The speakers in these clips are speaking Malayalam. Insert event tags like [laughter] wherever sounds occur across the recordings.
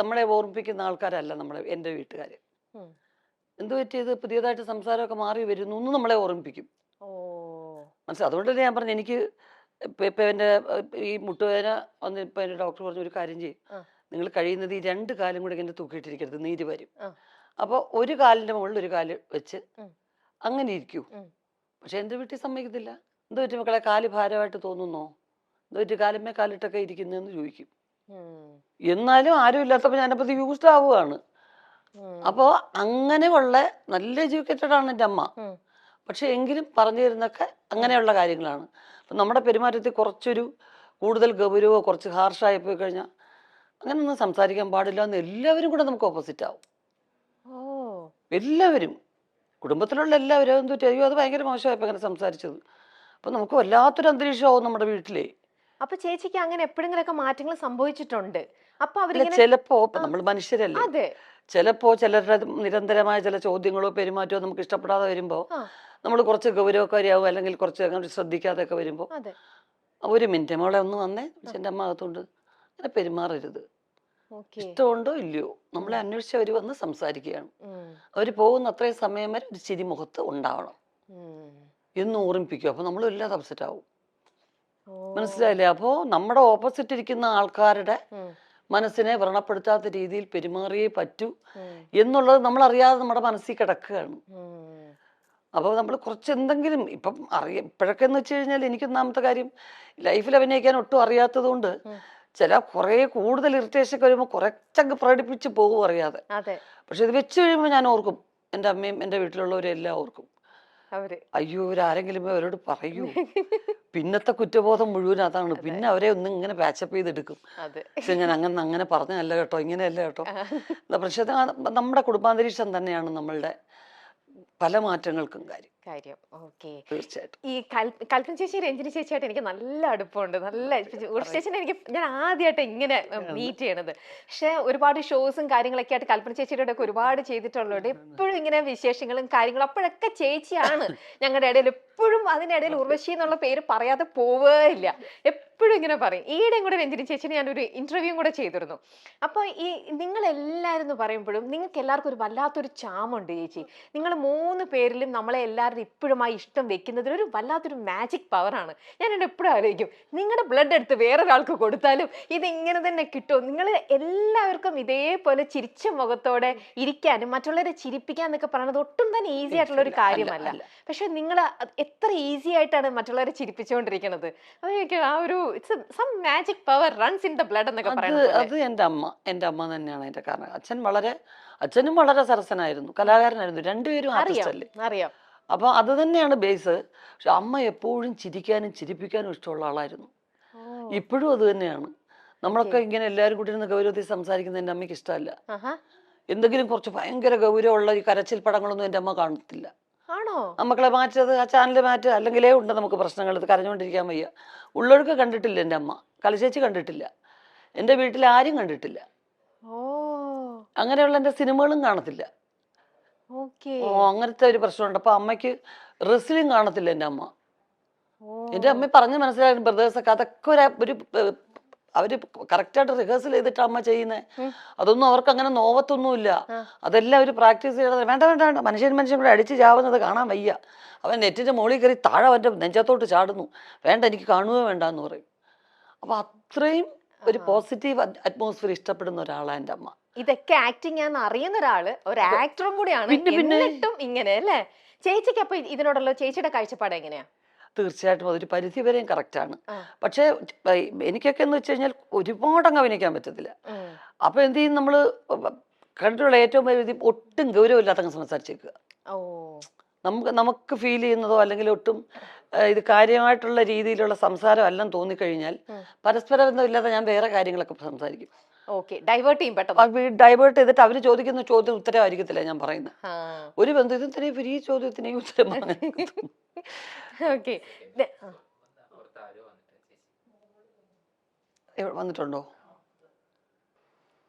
നമ്മളെ ഓർമ്മിപ്പിക്കുന്ന ആൾക്കാരല്ല നമ്മളെ എന്റെ വീട്ടുകാർ എന്തു പറ്റിയത്? പുതിയതായിട്ട് സംസാരമൊക്കെ മാറി വരുന്നു എന്ന് നമ്മളെ ഓർമ്മിപ്പിക്കും. മനസ്സിലായി അതുകൊണ്ട് തന്നെ ഞാൻ പറഞ്ഞു എനിക്ക് ഇപ്പൊ എന്റെ ഈ മുട്ടുവേദന വന്ന് ഇപ്പൊ എന്റെ ഡോക്ടർ പറഞ്ഞു ഒരു കാര്യം ചെയ്യും. നിങ്ങൾ കഴിയുന്നത് ഈ രണ്ട് കാലും കൂടെ ഇങ്ങനെ തൂക്കിയിട്ടിരിക്കരുത് നീര് വരും. അപ്പൊ അപ്പോൾ ഒരു കാലിന്റെ മുകളിൽ ഒരു കാൽ വെച്ച് അങ്ങനെ ഇരിക്കൂ. പക്ഷെ എന്റെ വീട്ടിൽ സമ്മതിക്കത്തില്ല. എന്തോ പറ്റി മക്കളെ? കാൽ ഭാരമായിട്ട് തോന്നുന്നോ? എന്തോ പറ്റി? കാലുമേ കാലിട്ടൊക്കെ ഇരിക്കുന്നതെന്ന് ചോദിക്കും. എന്നാലും ആരും ഇല്ലാത്തപ്പോൾ ഞാനപ്പോൾ യൂസ്ഡ് ആവുകയാണ്. അപ്പോൾ അങ്ങനെയുള്ള നല്ല എഡ്യൂക്കേറ്റഡ് ആണ് എന്റെ അമ്മ. പക്ഷെ എങ്കിലും പറഞ്ഞു തരുന്നൊക്കെ അങ്ങനെയുള്ള കാര്യങ്ങളാണ്. അപ്പം നമ്മുടെ പെരുമാറ്റത്തിൽ കുറച്ചൊരു കൂടുതൽ ഗൗരവോ കുറച്ച് ഹാർഷായി പോയി കഴിഞ്ഞാൽ അങ്ങനെയൊന്നും സംസാരിക്കാൻ പാടില്ല എന്ന് എല്ലാവരും കൂടെ നമുക്ക് ഓപ്പോസിറ്റ് ആവും. എല്ലാവരും. കുടുംബത്തിലുള്ള എല്ലാവരും അയ്യോ അത് ഭയങ്കര മോശമായപ്പോൾ അങ്ങനെ സംസാരിച്ചത്. അപ്പം നമുക്ക് വല്ലാത്തൊരു അന്തരീക്ഷമാവും നമ്മുടെ വീട്ടിലേ. അപ്പൊ ചേച്ചിക്ക് അങ്ങനെ എപ്പോഴെങ്കിലൊക്കെ മാറ്റങ്ങൾ സംഭവിച്ചിട്ടുണ്ട്? അപ്പൊ അവർ അവരിങ്ങനെ ചിലപ്പോ നമ്മൾ മനുഷ്യരല്ലേ? അതെ. ചിലപ്പോ ചിലരുടെ നിരന്തരമായ ചില ചോദ്യങ്ങളോ പെരുമാറ്റമോ നമുക്ക് ഇഷ്ടപ്പെടാതെ വരുമ്പോ നമ്മൾ കുറച്ച് ഗൗരവക്കാരിയാവും അല്ലെങ്കിൽ കുറച്ച് അങ്ങനെ ശ്രദ്ധിക്കാതെയൊക്കെ ഒക്കെ അതെ. ഒരു മിനിറ്റ് മോളെ ഒന്ന് വന്നേ. എന്റെ അമ്മ അകത്തുണ്ട് അങ്ങനെ പെരുമാറരുത് ഇഷ്ടമുണ്ടോ ഇല്ലയോ? നമ്മളെ അന്വേഷിച്ച് അവർ വന്ന് സംസാരിക്കുകയാണ്. അവർ അവർ പോകുന്ന അത്രയും സമയം വരെ ഒരു ചിരിമുഖത്ത് ഉണ്ടാവണം. എന്ന് ഓർമ്മിപ്പിക്കും. അപ്പൊ നമ്മൾ വല്ലാതെ അപ്സെറ്റ് ആവും. മനസ്സിലായില്ലേ? അപ്പോ നമ്മുടെ ഓപ്പോസിറ്റ് ഇരിക്കുന്ന ആൾക്കാരുടെ. മനസ്സിനെ വ്രണപ്പെടുത്താത്ത രീതിയിൽ പെരുമാറിയേ പറ്റൂ. എന്നുള്ളത് നമ്മൾ അറിയാതെ നമ്മുടെ മനസ്സിൽ കിടക്കുകയാണ്. അപ്പൊ അപ്പോൾ നമ്മൾ കുറച്ച് എന്തെങ്കിലും ഇപ്പം അറിയ ഇപ്പോഴൊക്കെ എന്ന് വെച്ച് കഴിഞ്ഞാൽ എനിക്ക് ഒന്നാമത്തെ കാര്യം ലൈഫിൽ അഭിനയിക്കാൻ ഒട്ടും അറിയാത്തത് കൊണ്ട്. ചില കുറേ കൂടുതൽ ഇറിറ്റേഷൻ ഒക്കെ വരുമ്പോൾ കുറച്ചങ്ങ് പ്രകടിപ്പിച്ച് പോകും അറിയാതെ. പക്ഷെ ഇത് വെച്ച് കഴിയുമ്പോൾ ഞാൻ ഓർക്കും. എന്റെ അമ്മയും എന്റെ വീട്ടിലുള്ളവരും എല്ലാം ഓർക്കും. അയ്യോ ഇവരാരെങ്കിലും അവരോട് പറയൂ. പിന്നത്തെ കുറ്റബോധം മുഴുവൻ അതാണ്. പിന്നെ അവരെ ഒന്ന് ഇങ്ങനെ പാച്ചപ്പ് ചെയ്തെടുക്കും. പക്ഷെ ഞാൻ അങ്ങനെ അങ്ങനെ പറഞ്ഞല്ല കേട്ടോ ഇങ്ങനെയല്ല കേട്ടോ. പക്ഷെ നമ്മുടെ കുടുംബാന്തരീക്ഷം തന്നെയാണ് നമ്മളുടെ പല മാറ്റങ്ങൾക്കും കാര്യം. കാര്യം. ഓക്കെ. തീർച്ചയായിട്ടും. ഈ കൽ- കൽപ്പന ചേച്ചി രഞ്ജിനി ചേച്ചിയായിട്ട് എനിക്ക് നല്ല അടുപ്പമുണ്ട്. നല്ല ഒരു ചേച്ചിനെ എനിക്ക് ഞാൻ ആദ്യമായിട്ട് ഇങ്ങനെ മീറ്റ് ചെയ്യണത്. പക്ഷെ ഒരുപാട് ഷോസും കാര്യങ്ങളൊക്കെ ആയിട്ട് കൽപ്പന ചേച്ചിയുടെ ഒക്കെ ഒരുപാട് ചെയ്തിട്ടുള്ളതുകൊണ്ട് എപ്പോഴും ഇങ്ങനെ വിശേഷങ്ങളും കാര്യങ്ങളും അപ്പോഴൊക്കെ ചേച്ചിയാണ് ഞങ്ങളുടെ ഇടയിൽ എപ്പോഴും അതിനിടയിൽ ഉർവശി എന്നുള്ള പേര് പറയാതെ പോവേയില്ല എപ്പോഴും ഇങ്ങനെ പറയും. ഈയിടെയും കൂടെ രഞ്ജിനി ചേച്ചിനെ ഞാനൊരു ഇന്റർവ്യൂ കൂടെ ചെയ്തിരുന്നു. അപ്പൊ ഈ നിങ്ങൾ എല്ലാവരും പറയുമ്പോഴും നിങ്ങൾക്ക് എല്ലാവർക്കും ഒരു വല്ലാത്തൊരു ചാമുണ്ട് ചേച്ചി. നിങ്ങൾ മൂന്ന് പേരിലും നമ്മളെ എല്ലാവരും ഇപ്പോഴും ആ ഇഷ്ടം വെക്കുന്നതിൽ ഒരു വല്ലാത്തൊരു മാജിക് പവറാണ് ഞാൻ എന്നെ എപ്പോഴും ആലോചിക്കും നിങ്ങളുടെ ബ്ലഡ് എടുത്ത് വേറൊരാൾക്ക് കൊടുത്താലും ഇതിങ്ങനെ ഇങ്ങനെ തന്നെ കിട്ടും നിങ്ങൾ എല്ലാവർക്കും ഇതേപോലെ ചിരിച്ച മുഖത്തോടെ ഇരിക്കാനും മറ്റുള്ളവരെ ചിരിപ്പിക്കാൻ എന്നൊക്കെ പറയുന്നത് ഒട്ടും തന്നെ ഈസി ആയിട്ടുള്ള ഒരു കാര്യമല്ല. പക്ഷെ നിങ്ങൾ എത്ര ഈസി ആയിട്ടാണ് മറ്റുള്ളവരെ ചിരിപ്പിച്ചുകൊണ്ടിരിക്കുന്നത് അതൊക്കെ ആ ഒരു it's some magic power runs in the blood എന്നൊക്കെ പറയുന്നത് അത് എന്റെ അമ്മ എന്റെ അമ്മ തന്നെയാണ് അതിന്റെ കാരണം. അച്ഛൻ വളരെ അച്ഛനും വളരെ സരസനായിരുന്നു കലാകാരനായിരുന്നു. രണ്ടുപേരും ആർട്ടിസ്റ്റ് അറിയാം അല്ലേ? അറിയാം. അപ്പൊ അത് തന്നെയാണ് ബേസ് പക്ഷെ അമ്മ എപ്പോഴും ചിരിക്കാനും ചിരിപ്പിക്കാനും ഇഷ്ടമുള്ള ആളായിരുന്നു. ഇപ്പോഴും അത് തന്നെയാണ്. നമ്മളൊക്കെ ഇങ്ങനെ എല്ലാവരും കൂടി ഇരുന്ന് ഗൗരവത്തിൽ സംസാരിക്കുന്നത് എന്റെ അമ്മയ്ക്ക് ഇഷ്ടമല്ല. എന്തെങ്കിലും കുറച്ച് ഭയങ്കര ഗൗരവമുള്ള ഈ കരച്ചിൽ പടങ്ങളൊന്നും എന്റെ അമ്മ കാണത്തില്ല. നമ്മളെ മക്കളെ മാറ്റത് ആ ചാനൽ മാറ്റുക അല്ലെങ്കിലേ ഉണ്ട് നമുക്ക് പ്രശ്നങ്ങൾ ഇത് കരഞ്ഞുകൊണ്ടിരിക്കാൻ വയ്യ. ഉള്ളൊഴുക്ക് കണ്ടിട്ടില്ല എന്റെ അമ്മ. കളിച്ചേച്ചി കണ്ടിട്ടില്ല. എന്റെ വീട്ടിൽ ആരും കണ്ടിട്ടില്ല. അങ്ങനെയുള്ള എന്റെ സിനിമകളും കാണത്തില്ല. ഓ അങ്ങനത്തെ ഒരു പ്രശ്നമുണ്ട്. അപ്പൊ അമ്മയ്ക്ക് റെസ്ലിംഗ് കാണത്തില്ല എന്റെ അമ്മ. എന്റെ എന്റെ അമ്മ പറഞ്ഞ് മനസ്സിലായിരുന്നു ബ്രദേഴ്സൊക്കെ അതൊക്കെ ഒരു ഒരു ഏർ, അവർ കറക്റ്റായിട്ട് റിഹേഴ്സൽ ചെയ്തിട്ട് അമ്മ ചെയ്യുന്നത് ഉം. അതൊന്നും അവർക്ക് അങ്ങനെ നോവത്തൊന്നുമില്ല. ആ. അതെല്ലാം അവർ പ്രാക്ടീസ് ചെയ്യണത് വേണ്ട വേണ്ട വേണ്ട. മനുഷ്യൻ മനുഷ്യൻ കൂടെ അടിച്ച് ചാവുന്നത് കാണാൻ വയ്യ. അവൻ നെറ്റിന്റെ മുകളിൽ കയറി താഴെ അവന്റെ നെഞ്ചത്തോട്ട് ചാടുന്നു. വേണ്ട എനിക്ക് കാണുകയോ വേണ്ട എന്ന് പറയും. അപ്പൊ അത്രയും ഒരു പോസിറ്റീവ് അറ്റ്മോസ്ഫിയർ ഇഷ്ടപ്പെടുന്ന ഒരാളാണ് എന്റെ അമ്മ. ഇതൊക്കെ ആക്ടിങ് ആണെന്ന് അറിയുന്ന ഒരാൾ ഒരു ആക്ടറും കൂടിയാണ്. എന്നിട്ടും ഇങ്ങനെ അല്ലേ? ചേച്ചിക്ക് അപ്പൊ ഇതിനോടുള്ള ചേച്ചിയുടെ കാഴ്ചപ്പാട് എങ്ങനെയാ? തീർച്ചയായിട്ടും അതൊരു പരിധി വരെയും കറക്റ്റാണ് ആണ്. പക്ഷേ എനിക്കൊക്കെ എന്ന് വെച്ച് കഴിഞ്ഞാൽ ഒരുപാട് അങ്ങ് അഭിനയിക്കാൻ പറ്റത്തില്ല. അപ്പൊ എന്ത് ചെയ്യും നമ്മൾ കണ്ടിട്ടുള്ള ഏറ്റവും വലിയ ഒട്ടും ഗൗരവമില്ലാത്ത സംസാരിച്ചേക്കുക. നമുക്ക് നമുക്ക് ഫീൽ ചെയ്യുന്നതോ അല്ലെങ്കിൽ ഒട്ടും ഇത് കാര്യമായിട്ടുള്ള രീതിയിലുള്ള സംസാരം അല്ലെന്ന് തോന്നിക്കഴിഞ്ഞാൽ. പരസ്പര ബന്ധമില്ലാതെ ഞാൻ വേറെ കാര്യങ്ങളൊക്കെ സംസാരിക്കും. ഡൈവേർട്ട് ചെയ്യും പെട്ടെന്ന്. ഡൈവേർട്ട് ചെയ്തിട്ട് അവർ ചോദിക്കുന്ന ചോദ്യം ഉത്തരവായിരിക്കത്തില്ല ഞാൻ പറയുന്നത്. ആ. ഒരു ബന്ധം ഇതിനെ ഈ ചോദ്യത്തിനെയും ഉത്തരം ഓക്കെ വന്നിട്ടുണ്ടോ?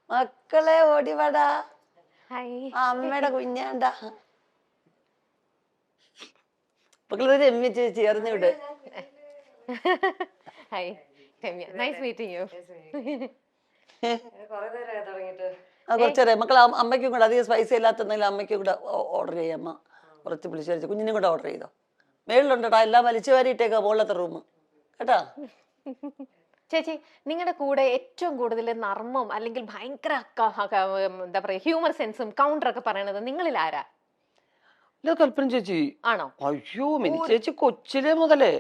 മക്കളെ ഓടിവടാ അമ്മയുടെ കുഞ്ഞാണ്ടാ. മക്കളെ രമ്യ ചേച്ചി ചേർന്ന് വിട് hi Ramya nice meeting you കുറച്ചേരെ മക്കൾ അമ്മയ്ക്കും കൂടെ അധികം സ്പൈസി ഇല്ലാത്തതെങ്കിലും അമ്മയ്ക്കും കൂടെ ഓർഡർ ചെയ്യാം അമ്മ. കുറച്ച് വിളിച്ചു വരച്ച് കുഞ്ഞിനും കൂടെ ഓർഡർ ചെയ്തോ? മേളിലുണ്ടോടാ? എല്ലാം വലിച്ചു വാരിയിട്ടേക്കാ മുകളിലത്തെ റൂം കേട്ടാ? ചേച്ചി നിങ്ങളുടെ കൂടെ ഏറ്റവും കൂടുതൽ നർമ്മം അല്ലെങ്കിൽ ഭയങ്കര എന്താ പറയാ ഹ്യൂമർ സെൻസും കൗണ്ടർ ഒക്കെ പറയണത് നിങ്ങളിൽ ആരാ? കൽപ്പന ചേച്ചി. ആണോ? അയ്യോ മിനി ചേച്ചി കൊച്ചിലെ മുതലേ.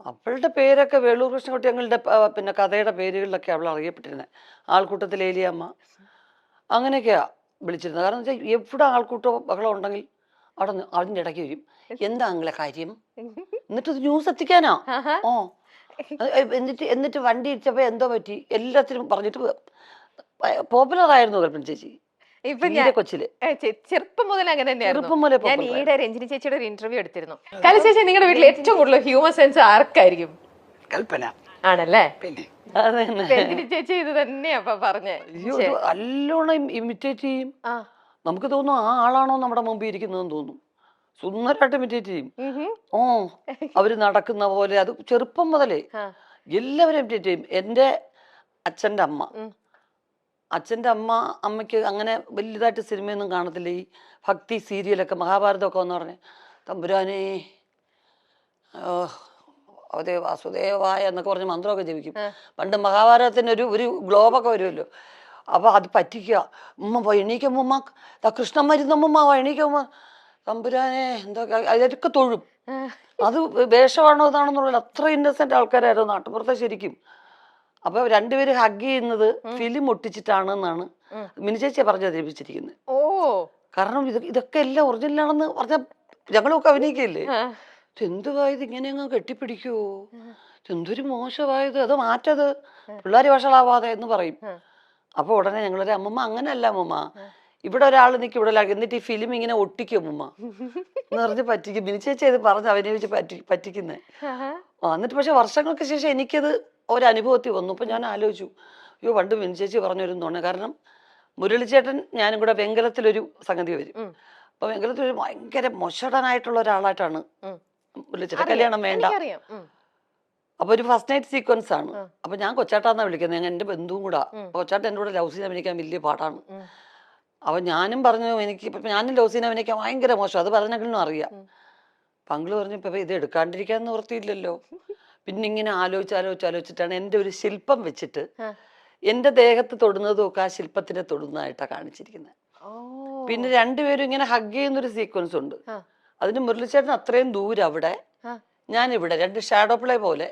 അവളുടെ പേരൊക്കെ വേളൂർ കൃഷ്ണൻകുട്ടി ഞങ്ങളുടെ പിന്നെ കഥയുടെ പേരുകളിലൊക്കെ അവൾ അറിയപ്പെട്ടിരുന്നത് ആൾക്കൂട്ടത്തിൽ ഏലിയമ്മ അങ്ങനെയൊക്കെയാ വിളിച്ചിരുന്നത് കാരണം വെച്ചാൽ എവിടെ ആൾക്കൂട്ടോ ബഹളം ഉണ്ടെങ്കിൽ അവിടെ അതിന്റെ ഇടയ്ക്ക് വരും. എന്താ നിങ്ങളെ കാര്യം? എന്നിട്ട് ന്യൂസ് എത്തിക്കാനാ? ഓ. എന്നിട്ട് എന്നിട്ട് വണ്ടി ഇടിച്ചപ്പോൾ എന്തോ പറ്റി? എല്ലാത്തിനും പറഞ്ഞിട്ട് പോപ്പുലർ ആയിരുന്നു കൽപ്പന ചേച്ചി. ഇപ്പൊ ഞാൻ കൊച്ചിൽ. ചെറുപ്പം മുതൽ അങ്ങനെ തന്നെയായിരുന്നു. ഞാൻ ഈടെ രഞ്ജിനി ചേച്ചിയുടെ ഒരു ഇന്റർവ്യൂ എടുത്തിരുന്നു. കല ചേച്ചി നിങ്ങളുടെ വീട്ടിൽ ഏറ്റവും കൂടുതൽ ഹ്യൂമർ സെൻസ് ആർക്കായിരിക്കും? കൽപ്പന. ആണല്ലേ? പിന്നെ. അത് തന്നെ രഞ്ജിനി ചേച്ചി ഇത് തന്നെയാ പറഞ്ഞേ. നല്ലോണം ഇമിറ്റേറ്റ് ചെയ്യും. നമുക്ക് തോന്നും ആ ആളാണോ നമ്മുടെ മുമ്പിൽ ഇരിക്കുന്നതെന്ന് തോന്നും സുന്ദരമായിട്ട് ഇമിറ്റേറ്റ് ചെയ്യും. ഓ അവർ നടക്കുന്ന പോലെ അത് ചെറുപ്പം മുതലേ എല്ലാവരും ഇമിറ്റേറ്റ് ചെയ്യും. എന്റെ അച്ഛന്റെ അമ്മ. അച്ഛന്റെ അമ്മ അമ്മയ്ക്ക് അങ്ങനെ വലിയതായിട്ട് സിനിമയൊന്നും കാണത്തില്ല. ഈ ഭക്തി സീരിയലൊക്കെ മഹാഭാരതമൊക്കെ എന്ന് പറഞ്ഞ് തമ്പുരാനെ അവതേ വാസുദേവായ എന്നൊക്കെ പറഞ്ഞ് മന്ത്രമൊക്കെ ജപിക്കും. ആ. പണ്ട് മഹാഭാരതത്തിന് ഒരു ഒരു ഗ്ലോബൊക്കെ വരുമല്ലോ. അപ്പോൾ അത് പറ്റിക്കുക. ഉമ്മ പോയി എണീക്കുമ്മ ത കൃഷ്ണൻ മരുന്നമ്മ എണീക്കുമ്മ തമ്പുരാനെ എന്തൊക്കെ അതിലൊക്കെ തൊഴും. അത് വേഷമാണോ ഇതാണെന്നുള്ള അത്ര ഇന്നസെന്റ് ആൾക്കാരായിരുന്നു. നാട്ടുപുറത്തെ ശരിക്കും. അപ്പൊ രണ്ടുപേര് ഹഗ് ചെയ്യുന്നത് ഫിലിം ഒട്ടിച്ചിട്ടാണ് എന്നാണ് ഉം. മിനി ചേച്ചിയെ പറഞ്ഞു ധരിപ്പിച്ചിരിക്കുന്നത് ഓ. കാരണം ഇത് ഇതൊക്കെ എല്ലാം ഒറിജിനലാണെന്ന് പറഞ്ഞ ഞങ്ങളൊക്കെ അഭിനയിക്കല്ലേ. എന്തുവായത് ഇങ്ങനെ അങ്ങ് കെട്ടിപ്പിടിക്കുവോ? എന്തൊരു മോശമായത്? അത് മാറ്റത്. പിള്ളേർ വഷളാവാതെ എന്ന് പറയും. അപ്പൊ ഉടനെ ഞങ്ങളൊരു അമ്മമ്മ അങ്ങനല്ല അമ്മമ്മ. ഇവിടെ ഒരാൾ നിൽക്കും ഇവിടെ ഒരാൾ എന്നിട്ട് ഈ ഫിലിം ഇങ്ങനെ ഒട്ടിക്കും അമ്മമ്മ. എന്ന് പറഞ്ഞ് പറ്റിക്കും. മിനി ചേച്ചി ഇത് പറഞ്ഞ് അഭിനയിച്ച് പറ്റി പറ്റിക്കുന്നേ. എന്നിട്ട് പക്ഷെ വർഷങ്ങൾക്ക് ശേഷം എനിക്കത് ഒരനുഭവത്തിൽ വന്നു. അപ്പൊ ഞാൻ ആലോചിച്ചു അയ്യോ പണ്ട് മിനി ചേച്ചി പറഞ്ഞൊരു നുണ. കാരണം മുരളിച്ചേട്ടൻ ഞാനും കൂടെ വെങ്കലത്തിലൊരു സംഗതി വരും. അപ്പൊ വെങ്കലത്തിൽ ഒരു ഭയങ്കര മൊശടനായിട്ടുള്ള ഒരാളായിട്ടാണ്. മുരളിച്ചേട്ടൻ. കല്യാണം വേണ്ട. അപ്പൊ ഒരു ഫസ്റ്റ് നൈറ്റ് സീക്വൻസ് ആണ്. അപ്പൊ ഞാൻ കൊച്ചാട്ടാന്നാ വിളിക്കുന്നത് ഞാൻ എന്റെ ബന്ധുവും കൂടെ. കൊച്ചേട്ടൻ എന്റെ കൂടെ ലവ് സീൻ അഭിനയിക്കാൻ വലിയ പാടാണ്. അപ്പൊ ഞാനും പറഞ്ഞു എനിക്ക് ഇപ്പൊ ഞാനും ലവ് സീൻ അഭിനയിക്കാൻ ഭയങ്കര മോശം. അത് പറഞ്ഞെങ്കിലും അറിയാം. പങ്കിൾ പറഞ്ഞു ഇപ്പൊ ഇത് എടുക്കാണ്ടിരിക്കാൻ നിവൃത്തിയില്ലല്ലോ [laughs] പിന്നെ ഇങ്ങനെ ആലോചിച്ച് ആലോചിച്ച് ആലോചിച്ചിട്ടാണ് എന്റെ ഒരു ശില്പം വെച്ചിട്ട്. എന്റെ ദേഹത്ത് തൊടുന്നതും ഒക്കെ ആ ശില്പത്തിനെ തൊടുന്നതായിട്ടാണ് കാണിച്ചിരിക്കുന്നത്. പിന്നെ രണ്ടുപേരും ഇങ്ങനെ ഹഗ് ചെയ്യുന്ന ഒരു സീക്വൻസ് ഉണ്ട്. അതിന് മുരളിച്ചേട്ടൻ അത്രയും ദൂരം അവിടെ. ഞാൻ ഇവിടെ രണ്ട് ഷാഡോ പ്ലേ പോലെ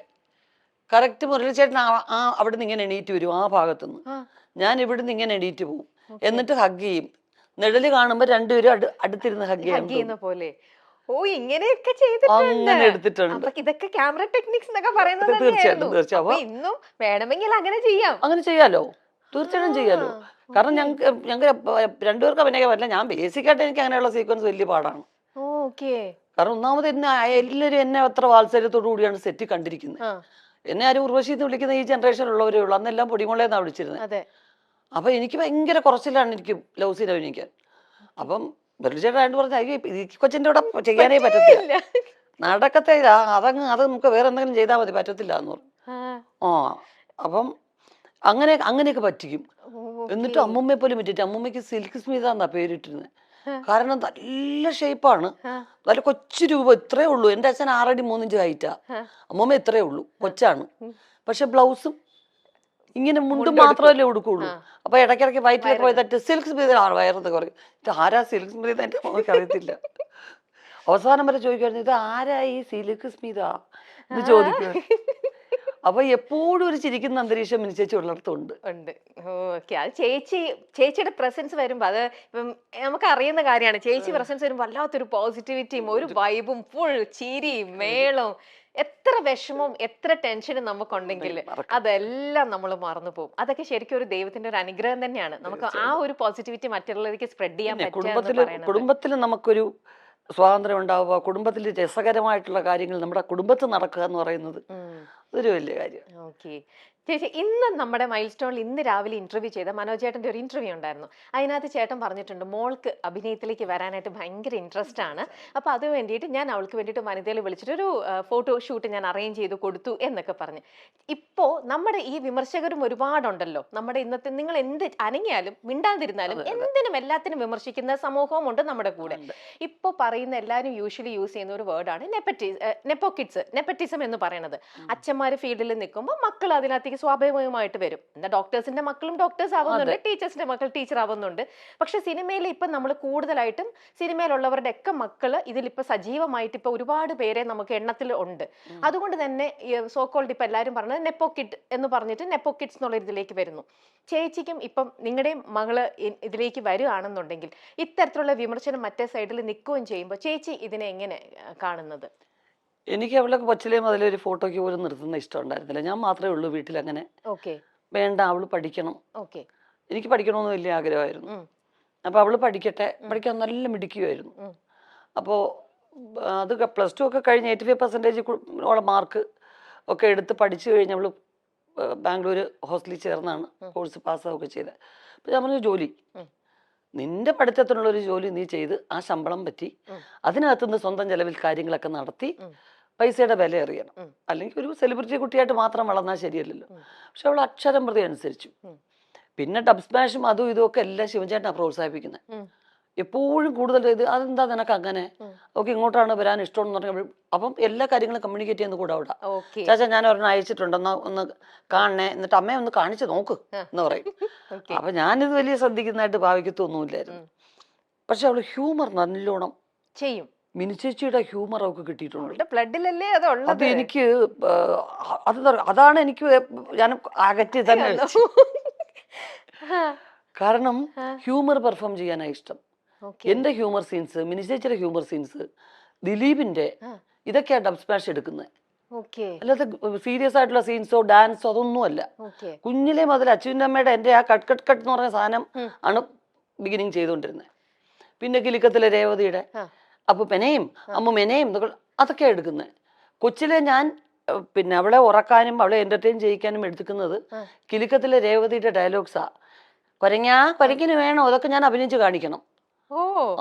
കറക്റ്റ് മുരളിച്ചേട്ടൻ ആ- അവിടെ നിന്ന് ഇങ്ങനെ എണീറ്റ് വരും ആ ഭാഗത്തുനിന്ന്. ഞാൻ ഇവിടുന്ന് ഇങ്ങനെ എണീറ്റ് പോകും എന്നിട്ട് ഹഗ് ചെയ്യും നിഴൽ കാണുമ്പോൾ രണ്ടുപേരും അടു അടുത്തിരുന്ന് ഹഗ് ചെയ്യാൻ പോലെ ഓ ഇങ്ങനെയൊക്കെ ചെയ്തിട്ടുണ്ട്. അങ്ങനെ എടുത്തിട്ടുണ്ട്. അപ്പൊ ഇതൊക്കെ ക്യാമറ ടെക്നിക്സ് എന്നൊക്കെ പറയുന്നത് തീർച്ചയായിട്ടും, തീർച്ചയായും. ഇന്നും വേണമെങ്കിൽ അങ്ങനെ ചെയ്യാം. അങ്ങനെ ചെയ്യാലോ? തീർച്ചയായിട്ടും ചെയ്യാലോ? കാരണം ഞങ്ങൾക്ക് ഞങ്ങൾക്ക് രണ്ടുപേർക്ക് അഭിനയിക്കാൻ പറ്റില്ല ഞാൻ ബേസിക് ആയിട്ട് എനിക്ക് അങ്ങനെയുള്ള സീക്വൻസ് വലിയ പാടാണ്. ഓക്കെ. കാരണം ഒന്നാമത് എന്നെ എല്ലാവരും എന്നെ അത്ര വാത്സല്യത്തോടു കൂടിയാണ് സെറ്റ് കണ്ടിരിക്കുന്നത് എന്നെ ആരും ഉർവശി എന്ന് വിളിക്കുന്ന ഈ ജനറേഷനിലുള്ളവരേ ഉള്ളൂ. അന്നെല്ലാം പൊടിമുളയെന്നാണ് വിളിച്ചിരുന്നത് അപ്പൊ എനിക്ക് ഭയങ്കര കുറച്ചിലാണ് എനിക്ക് ലവ് സീൻ അഭിനയിക്കാൻ. അപ്പം ബെർലിച്ചേട്ടായിട്ട് പറഞ്ഞ അയ്യോ ഈ കൂടെ ചെയ്യാനേ പറ്റത്തില്ല. നടക്കത്തെ. അതങ്ങ് അത് നമുക്ക് വേറെ എന്തെങ്കിലും ചെയ്താൽ മതി പറ്റത്തില്ല എന്ന് പറഞ്ഞു. ആ, അപ്പം അങ്ങനെ അങ്ങനെയൊക്കെ പറ്റിക്കും. എന്നിട്ട് അമ്മൂമ്മയെ പോലും പറ്റിയിട്ട് അമ്മൂമ്മയ്ക്ക് സിൽക്ക് സ്മിത എന്നാ പേരിട്ടിരുന്നത് കാരണം നല്ല ഷേപ്പാണ്. നല്ല കൊച്ചു രൂപ ഇത്രേ ഉള്ളൂ. എന്റെ അച്ഛൻ ആറടി മൂന്നിഞ്ച് ഹൈറ്റാ. അമ്മൂമ്മ ഇത്രേ ഉള്ളൂ. കൊച്ചാണ്. പക്ഷെ ബ്ലൗസും ഇങ്ങനെ മുണ്ട് മാത്രമല്ലേ ഉടുക്കുള്ളൂ ആ. അപ്പൊ ഇടയ്ക്കിടയ്ക്ക് വയറ്റിലൊക്കെ പോയി തട്ട് സിൽക്ക് സ്മൃതിയാണ് വയറത്ത് വയറെന്ന് ഇത് ആരാ സിൽക്ക് സ്മൃതി എന്റെ മോനെ അറിയത്തില്ല. അവസാനം വരെ ചോദിക്കുമായിരുന്നു ഇത് ആരാ ഈ സിൽക്ക് സ്മിത എന്ന് അപ്പൊ എപ്പോഴും ഒരു ചിരിക്കുന്ന അന്തരീക്ഷം മിനിച്ചേച്ചി ഉള്ളിടത്തുണ്ട്. ഉണ്ട്. ഓക്കെ. അത് ചേച്ചി ചേച്ചിയുടെ പ്രസൻസ് വരുമ്പോ അത് ഇപ്പം നമുക്ക് അറിയുന്ന കാര്യമാണ്. ചേച്ചി പ്രസൻസ് വരുമ്പോ വല്ലാത്തൊരു പോസിറ്റിവിറ്റിയും ഒരു വൈബും ഫുൾ ചിരിയും മേളവും എത്ര വിഷമവും എത്ര ടെൻഷനും നമുക്കുണ്ടെങ്കിൽ. അതെല്ലാം നമ്മൾ മറന്നു പോകും. അതൊക്കെ ശരിക്കും ഒരു ദൈവത്തിന്റെ ഒരു അനുഗ്രഹം തന്നെയാണ്. നമുക്ക് ആ ഒരു പോസിറ്റിവിറ്റി മറ്റുള്ളവർക്ക് സ്പ്രെഡ് ചെയ്യാൻ പറയുന്നത് കുടുംബത്തിൽ നമുക്കൊരു സ്വാതന്ത്ര്യം ഉണ്ടാവുക കുടുംബത്തിൽ രസകരമായിട്ടുള്ള കാര്യങ്ങൾ നമ്മുടെ കുടുംബത്തിൽ നടക്കുക എന്ന് പറയുന്നത്. അതൊരു വലിയ കാര്യം. ഓക്കെ ചേച്ചി ഇന്ന് നമ്മുടെ മൈൽ സ്റ്റോണിൽ ഇന്ന് രാവിലെ ഇന്റർവ്യൂ ചെയ്ത മനോജ് ഒരു ഇന്റർവ്യൂ ഉണ്ടായിരുന്നു. അതിനകത്ത് ചേട്ടൻ പറഞ്ഞിട്ടുണ്ട് മോൾക്ക് അഭിനയത്തിലേക്ക് വരാനായിട്ട് ഭയങ്കര ഇൻട്രസ്റ്റ് ആണ്. അപ്പൊ അത് വേണ്ടിയിട്ട് ഞാൻ അവൾക്ക് വേണ്ടിയിട്ട് വനിതയിൽ വിളിച്ചിട്ട് ഒരു ഫോട്ടോ ഷൂട്ട് ഞാൻ അറേഞ്ച് ചെയ്ത് കൊടുത്തു എന്നൊക്കെ പറഞ്ഞു. ഇപ്പോ നമ്മുടെ ഈ വിമർശകരും ഒരുപാടുണ്ടല്ലോ. നമ്മുടെ ഇന്നത്തെ നിങ്ങൾ എന്ത് അനങ്ങിയാലും മിണ്ടാതിരുന്നാലും. എന്തിനും എല്ലാത്തിനും വിമർശിക്കുന്ന സമൂഹവും ഉണ്ട് നമ്മുടെ കൂടെ. ഇപ്പൊ പറയുന്ന എല്ലാവരും യൂഷ്വലി യൂസ് ചെയ്യുന്ന ഒരു വേർഡാണ് നെപ്പറ്റി നെപ്പോ കിഡ്സ് നെപ്പറ്റിസം എന്ന് പറയുന്നത്. അച്ഛന്മാര് ഫീൽഡിൽ നിൽക്കുമ്പോൾ മക്കൾ അതിനകത്തേക്ക് സ്വാഭാവികമായിട്ട് വരും. എന്താ ഡോക്ടേഴ്സിന്റെ മക്കളും ഡോക്ടേഴ്സ് ആവുന്നുണ്ട് ടീച്ചേഴ്സിന്റെ മക്കൾ ടീച്ചർ ആവുന്നുണ്ട്. പക്ഷെ സിനിമയിൽ ഇപ്പം നമ്മൾ കൂടുതലായിട്ടും സിനിമയിലുള്ളവരുടെ ഒക്കെ മക്കൾ ഇതിലിപ്പോൾ സജീവമായിട്ട് ഇപ്പൊ ഒരുപാട് പേരെ നമുക്ക് എണ്ണത്തിൽ ഉണ്ട്. അതുകൊണ്ട് തന്നെ സോക്കോൾഡ് ഇപ്പം എല്ലാവരും പറഞ്ഞത് നെപ്പോ കിഡ് എന്ന് പറഞ്ഞിട്ട് നെപ്പോ കിഡ്സ് എന്നുള്ള ഇതിലേക്ക് വരുന്നു. ചേച്ചിക്കും ഇപ്പം നിങ്ങളുടെയും മകൾ ഇതിലേക്ക് വരികയാണെന്നുണ്ടെങ്കിൽ ഇത്തരത്തിലുള്ള വിമർശനം മറ്റേ സൈഡിൽ നിൽക്കുകയും ചെയ്യുമ്പോൾ ചേച്ചി ഇതിനെ എങ്ങനെ കാണുന്നത്? എനിക്ക് അവളെ കൊച്ചിലെ മുതലേ ഒരു ഫോട്ടോയ്ക്ക് പോലും നിർത്തുന്ന ഇഷ്ടം ഉണ്ടായിരുന്നില്ല. ഞാൻ മാത്രമേ ഉള്ളൂ വീട്ടിൽ അങ്ങനെ ഓക്കെ. വേണ്ട അവൾ പഠിക്കണം. ഓക്കെ. എനിക്ക് പഠിക്കണമെന്ന് വലിയ ആഗ്രഹമായിരുന്നു. അപ്പൊ അപ്പോൾ അവൾ പഠിക്കട്ടെ പഠിക്കാൻ നല്ല മിടിക്കുമായിരുന്നു അപ്പോ അപ്പോൾ അത് പ്ലസ് ടു ഒക്കെ കഴിഞ്ഞ് എയ്റ്റി ഫൈവ് പെർസെന്റേജ് ഉള്ള മാർക്ക് ഒക്കെ എടുത്ത് പഠിച്ചു കഴിഞ്ഞ് അവൾ ബാംഗ്ലൂർ ഹോസ്റ്റലിൽ ചേർന്നാണ് കോഴ്സ് പാസ് പാസ്സാവുകയൊക്കെ ചെയ്തത്. അപ്പോൾ ഞാൻ പറഞ്ഞു ജോലി. നിന്റെ പഠിത്തത്തിനുള്ള ഒരു ജോലി നീ ചെയ്ത് ആ ശമ്പളം പറ്റി. അതിനകത്തുനിന്ന് സ്വന്തം ചെലവിൽ കാര്യങ്ങളൊക്കെ നടത്തി പൈസയുടെ വില അറിയണം അല്ലെങ്കിൽ ഒരു സെലിബ്രിറ്റി കുട്ടിയായിട്ട് മാത്രം വളർന്നാൽ ശരിയല്ലല്ലോ. പക്ഷെ അവൾ അക്ഷരം പ്രതി അനുസരിച്ചു. പിന്നെ ഡബ് സ്മാഷും അതും ഇതും ഒക്കെ എല്ലാം ശിവചേട്ടനാണ് പ്രോത്സാഹിപ്പിക്കുന്നത്. എപ്പോഴും കൂടുതൽ ഇത് അതെന്താ നിനക്ക് അങ്ങനെ? ഓക്കെ ഇങ്ങോട്ടാണ് വരാൻ ഇഷ്ടം എന്ന് പറഞ്ഞാൽ അപ്പം എല്ലാ കാര്യങ്ങളും കമ്മ്യൂണിക്കേറ്റ് ചെയ്യുന്ന കൂടെ അവിടെ. ചാച്ചാ ഞാൻ ഒരെണ്ണം അയച്ചിട്ടുണ്ട്. എന്നാ ഒന്ന് കാണണേ. എന്നിട്ട് അമ്മയെ ഒന്ന് കാണിച്ചു നോക്ക് എന്ന് പറയും. അപ്പൊ ഞാനിത് വലിയ ശ്രദ്ധിക്കുന്നതായിട്ട് ഭാവിക്കത്തൊന്നുമില്ലായിരുന്നു. പക്ഷെ അവൾ ഹ്യൂമർ നല്ലോണം ചെയ്യും. മിനിച്ചേച്ചിയുടെ ഹ്യൂമർ അവൾക്ക് കിട്ടിയിട്ടുണ്ട് ബ്ലഡിലല്ലേ അത് എനിക്ക് അത് അതാണ് എനിക്ക് ഞാൻ അകറ്റി തന്നെ. [laughs] കാരണം ഹ്യൂമർ പെർഫോം ചെയ്യാനാണ് ഇഷ്ടം. എന്റെ ഹ്യൂമർ സീൻസ് മിനിച്ചേച്ചിയുടെ ഹ്യൂമർ സീൻസ് ദിലീപിന്റെ. ഇതൊക്കെയാണ് ഡബ് സ്മാഷ് എടുക്കുന്നത് അല്ലാതെ സീരിയസ് ആയിട്ടുള്ള സീൻസോ ഡാൻസോ അതൊന്നും അല്ല കുഞ്ഞിലെ മുതൽ അച്ഛന്റെ അമ്മയുടെ എന്റെ ആ കട്ട് കട്ട് കട്ട് എന്ന് പറഞ്ഞ സാധനം ആണ് ബിഗിനിങ് ചെയ്തുകൊണ്ടിരുന്നത് പിന്നെ കിലുക്കത്തിലെ രേവതിയുടെ. അപ്പൊ മെനയും അമ്മ മെനയും ഇതൊക്കെ അതൊക്കെ എടുക്കുന്നത് കൊച്ചിലെ ഞാൻ പിന്നെ അവളെ ഉറക്കാനും അവളെ എന്റർടൈൻ ചെയ്യിക്കാനും എടുക്കുന്നത് കിലിക്കത്തിലെ രേവതിയുടെ ഡയലോഗ്സാ കൊരങ്ങാ കൊരങ്ങിന് വേണോ? അതൊക്കെ ഞാൻ അഭിനയിച്ച് കാണിക്കണം.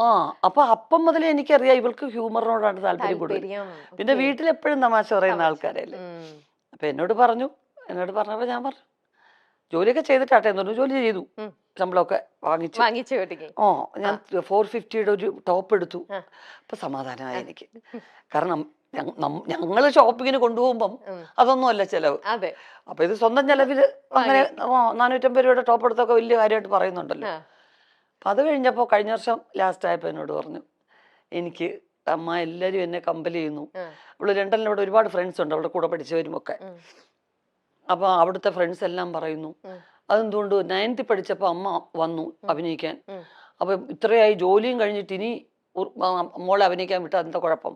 ആ അപ്പൊ അപ്പം മുതലേ എനിക്കറിയാം ഇവൾക്ക് ഹ്യൂമറിനോടാണ് താല്പര്യം കൂടുതൽ. പിന്നെ വീട്ടിലെപ്പോഴും വീട്ടിൽ എപ്പോഴും തമാശ. പറയുന്ന ആൾക്കാരല്ലേ. അപ്പൊ എന്നോട് പറഞ്ഞു എന്നോട് പറഞ്ഞപ്പോ ഞാൻ പറഞ്ഞു ജോലിയൊക്കെ ചെയ്തിട്ടാട്ടെ എന്ന് പറഞ്ഞു. ജോലി ചെയ്തു. ശമ്പളമൊക്കെ വാങ്ങിച്ചു. ഓ ഞാൻ ഫോർ ഫിഫ്റ്റിയുടെ ഒരു ടോപ്പ് എടുത്തു. അപ്പൊ സമാധാനമായി എനിക്ക്. കാരണം ഞങ്ങൾ ഷോപ്പിങ്ങിന് കൊണ്ടുപോകുമ്പം അതൊന്നുമല്ല അതൊന്നും അല്ല ചെലവ് അപ്പൊ ഇത് സ്വന്തം ചെലവിൽ അങ്ങനെ നാനൂറ്റമ്പത് രൂപയുടെ ടോപ്പ് എടുത്തൊക്കെ വലിയ കാര്യമായിട്ട് പറയുന്നുണ്ടല്ലോ. അപ്പൊ അത് കഴിഞ്ഞപ്പോൾ കഴിഞ്ഞ വർഷം ലാസ്റ്റ് ആയപ്പോൾ എന്നോട് പറഞ്ഞു എനിക്ക് അമ്മ എല്ലാവരും എന്നെ കമ്പൽ ചെയ്യുന്നു. അവൾ ലണ്ടനിൽ ഇവിടെ ഒരുപാട് ഫ്രണ്ട്സ് ഉണ്ട് അവളുടെ കൂടെ പഠിച്ചവരും ഒക്കെ. അപ്പോൾ അവിടുത്തെ ഫ്രണ്ട്സ് എല്ലാം പറയുന്നു. അതെന്തുകൊണ്ട് നയൻത്തിൽ പഠിച്ചപ്പോൾ അമ്മ വന്നു അഭിനയിക്കാൻ. അപ്പൊ ഇത്രയായി ജോലിയും കഴിഞ്ഞിട്ട് ഇനി മോളെ അഭിനയിക്കാൻ വിട്ട എന്താ കുഴപ്പം?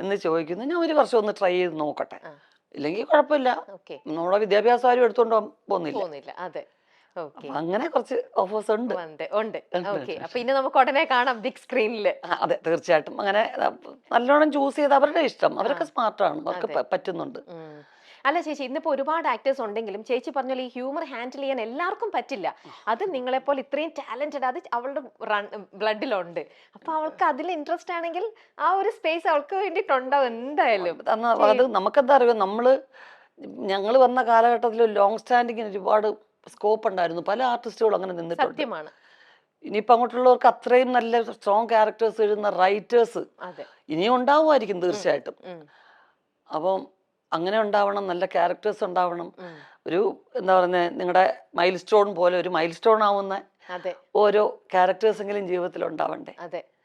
എന്ന് ചോദിക്കുന്നു. ഞാൻ ഒരു വർഷം ഒന്ന് ട്രൈ ചെയ്ത് നോക്കട്ടെ. ഇല്ലെങ്കിൽ കുഴപ്പമില്ല. നമ്മളെ നമ്മുടെ വിദ്യാഭ്യാസം ആരും എടുത്തോണ്ടോ പോകുന്നില്ല. അങ്ങനെ കുറച്ച് ഓഫേഴ്സ് ഉണ്ട്. ഉണ്ട് ഓക്കെ. അപ്പൊ ഇനി നമുക്ക് ഉടനെ കാണാം ബിഗ് സ്ക്രീനിൽ അതെ തീർച്ചയായിട്ടും. അങ്ങനെ നല്ലോണം ചൂസ് ചെയ്ത് അവരുടെ ഇഷ്ടം. അവരൊക്കെ സ്മാർട്ടാണ് അവർക്ക് പറ്റുന്നുണ്ട്. അല്ല ചേച്ചി ഇന്നിപ്പോ ഒരുപാട് ആക്ടേഴ്സ് ഉണ്ടെങ്കിലും ചേച്ചി പറഞ്ഞ ഈ ഹ്യൂമർ ഹാൻഡിൽ ചെയ്യാൻ എല്ലാവർക്കും പറ്റില്ല. അത് നിങ്ങളെപ്പോലെ ഇത്രയും ടാലന്റഡ് അത് അവളുടെ ബ്ലഡിലുണ്ട് അപ്പൊ അവൾക്ക് അതിൽ ഇൻട്രസ്റ്റ് ആണെങ്കിൽ ആ ഒരു സ്പേസ് അവൾക്ക് വേണ്ടിയിട്ടുണ്ടാവും എന്തായാലും? അത് നമുക്കെന്താ അറിയോ? നമ്മൾ ഞങ്ങൾ വന്ന കാലഘട്ടത്തിൽ ലോങ് സ്റ്റാൻഡിങ്ങിന് ഒരുപാട് സ്കോപ്പ് ഉണ്ടായിരുന്നു പല ആർട്ടിസ്റ്റുകളും അങ്ങനെ നിന്നിട്ടുണ്ട്. സത്യമാണ്. ഇനിയിപ്പോ അങ്ങോട്ടുള്ളവർക്ക് അത്രയും നല്ല സ്ട്രോങ് ക്യാരക്ടേഴ്സ് എഴുതുന്ന റൈറ്റേഴ്സ് ഇനിയും ഉണ്ടാവുമായിരിക്കും തീർച്ചയായിട്ടും. അപ്പം അങ്ങനെ ഉണ്ടാവണം നല്ല ക്യാരക്ടേഴ്സ് ഉണ്ടാവണം. ഒരു എന്താ പറയുന്നത് നിങ്ങളുടെ മൈൽ സ്റ്റോൺ പോലെ ഒരു മൈൽ സ്റ്റോൺ ആവുന്ന ഓരോ ക്യാരക്ടേഴ്സ് എങ്കിലും ജീവിതത്തിൽ ഉണ്ടാവണ്ടേ അതെ.